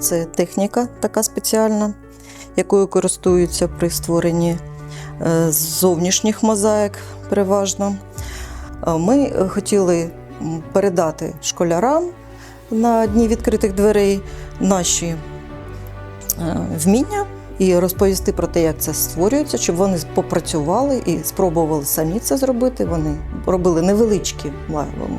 це техніка така спеціальна, якою користуються при створенні е, зовнішніх мозаїк переважно. Е, Ми хотіли передати школярам на дні відкритих дверей наші е, вміння і розповісти про те, як це створюється, щоб вони попрацювали і спробували самі це зробити. Вони робили невеличкі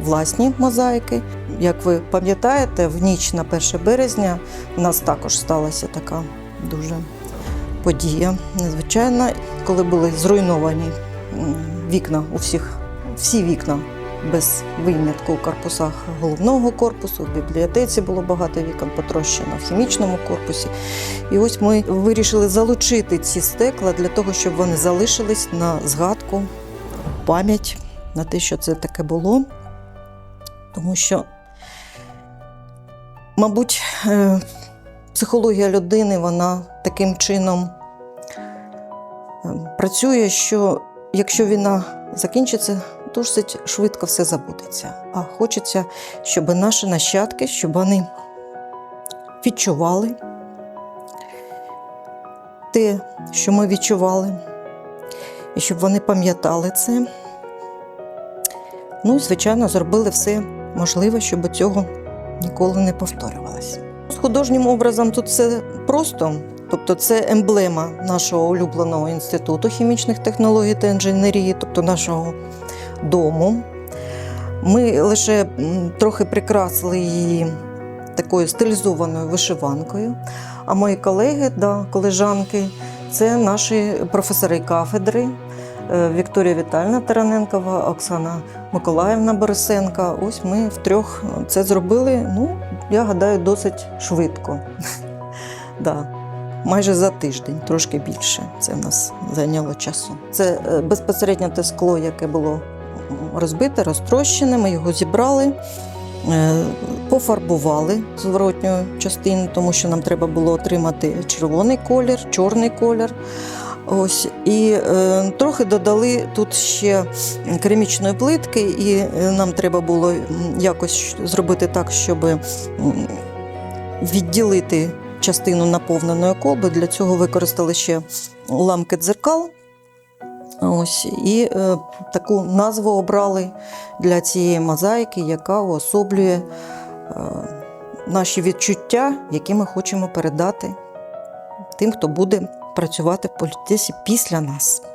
власні мозаїки. Як ви пам'ятаєте, в ніч на 1 березня у нас також сталася така дуже подія незвичайна, коли були зруйновані вікна у всіх, всі вікна без винятку у корпусах головного корпусу, в бібліотеці було багато вікон, потрощено в хімічному корпусі. І ось ми вирішили залучити ці стекла для того, щоб вони залишились на згадку, пам'ять на те, що це таке було. Тому що, мабуть, е, психологія людини вона таким чином е, працює, що якщо війна закінчиться, досить швидко все забудеться. А хочеться, щоб наші нащадки, щоб вони відчували те, що ми відчували, і щоб вони пам'ятали це. Ну і, звичайно, зробили все можливе, щоб цього ніколи не повторювалося. З художнім образом тут все просто. Тобто це емблема нашого улюбленого інституту хімічних технологій та інженерії, тобто нашого дому. Ми лише трохи прикрасили її такою стилізованою вишиванкою. А мої колеги, да, колежанки, це наші професори кафедри Вікторія Вітальна Тараненкова, Оксана Миколаївна Борисенка. Ось ми втрьох це зробили. Ну, я гадаю, досить швидко. Да. Майже за тиждень, трошки більше. Це в нас зайняло часу. Це е, безпосередньо те скло, яке було розбите, розтрощене. Ми його зібрали, е, пофарбували зворотню частину, тому що нам треба було отримати червоний колір, чорний колір. Ось і е, трохи додали тут ще керамічної плитки, і е, нам треба було якось зробити так, щоб відділити частину наповненої колби. Для цього використали ще уламки дзеркал. Ось, і е, таку назву обрали для цієї мозаїки, яка уособлює е, наші відчуття, які ми хочемо передати тим, хто буде працювати в політиці після нас.